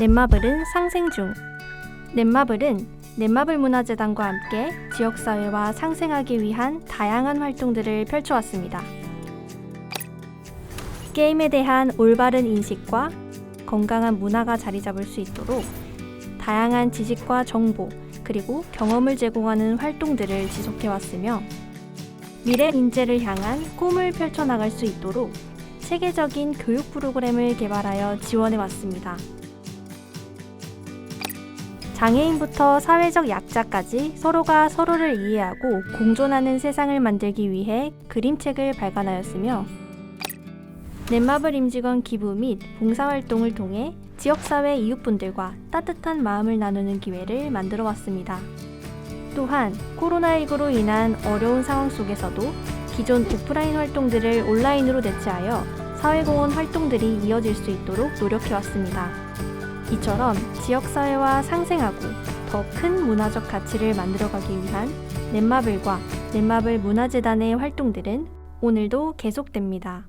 넷마블은 상생 중. 넷마블은 넷마블 문화재단과 함께 지역사회와 상생하기 위한 다양한 활동들을 펼쳐왔습니다. 게임에 대한 올바른 인식과 건강한 문화가 자리 잡을 수 있도록 다양한 지식과 정보, 그리고 경험을 제공하는 활동들을 지속해왔으며 미래 인재를 향한 꿈을 펼쳐나갈 수 있도록 체계적인 교육 프로그램을 개발하여 지원해왔습니다. 장애인부터 사회적 약자까지 서로가 서로를 이해하고 공존하는 세상을 만들기 위해 그림책을 발간하였으며 넷마블 임직원 기부 및 봉사활동을 통해 지역사회 이웃분들과 따뜻한 마음을 나누는 기회를 만들어 왔습니다. 또한 코로나19로 인한 어려운 상황 속에서도 기존 오프라인 활동들을 온라인으로 대체하여 사회공헌 활동들이 이어질 수 있도록 노력해 왔습니다. 이처럼 지역사회와 상생하고 더 큰 문화적 가치를 만들어가기 위한 넷마블과 넷마블 문화재단의 활동들은 오늘도 계속됩니다.